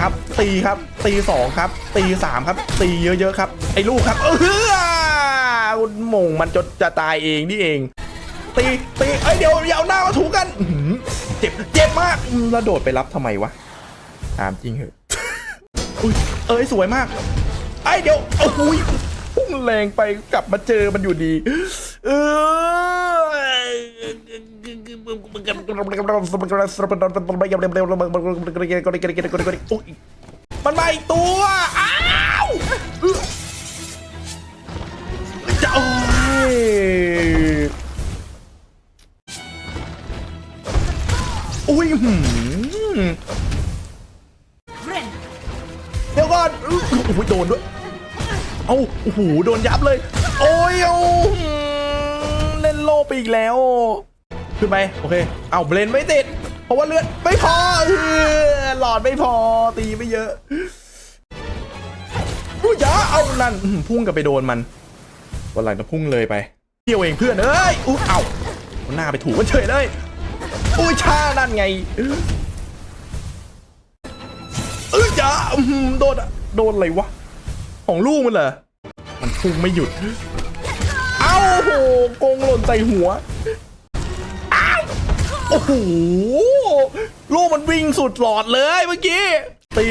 ครับ ตีครับ ตีสองครับ ตีสามครับ ตีเยอะๆครับ ไอ้ลูกครับเออหมงมันจนจะตายเองนี่เอง ตีตีเอ้ยเดี๋ยวเอาหน้ามาถูกันเจ็บเจ็บมากแล้วโดดไปรับทำไมวะถามจริงเหอะอุ้ยเอ้ยสวยมากไอ้เดี๋ยวโอ้ยพุ่งแรงไปกลับมาเจอมันอยู่ดี เออ มันมาอีกตัว อ้าวจะโอ้ยอุ้ยหืมเดี๋ยวก่อนอื้อโอ้โหโดนด้วย เอาโอ้โห โดนยับเลย โอ้ยเอาหืมเล่นโลไปอีกแล้ว ขึ้นไปโอเค เอาเบลนไม่ติด เพราะว่าเลือดไม่พอหลอดไม่พอตีไม่เยอะอุ้ยอยาเอานั่นพุ่งกับไปโดนมันวันหลังจะพุ่งเลยไปเที่ยวเองเพื่อนเอ้ยอู้เอาเอาหน้าไปถูมันเฉยเลยอุ้ยชานั่นไงเอ้ยอย่าโดนโดนอะไรวะของลูกมันเหรอมันพุ่งไม่หยุด เอ้าโหกงหล่นใส่หัว โอ้โหลูกมันวิ่งสุดหลอดเลยเมื่อกี้ ตี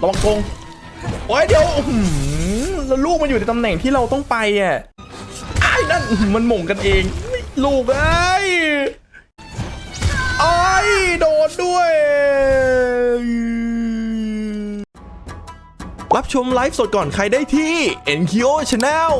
ระวังกงโอ้ยเดี๋ยวแล้วลูกมันอยู่ในตำแหน่งที่เราต้องไปอะไอ้นั่นมันหม่งกันเอง ลูกเอ้ยไอ้โดนด้วยรับชมไลฟ์สดก่อนใครได้ที่ NKO Channel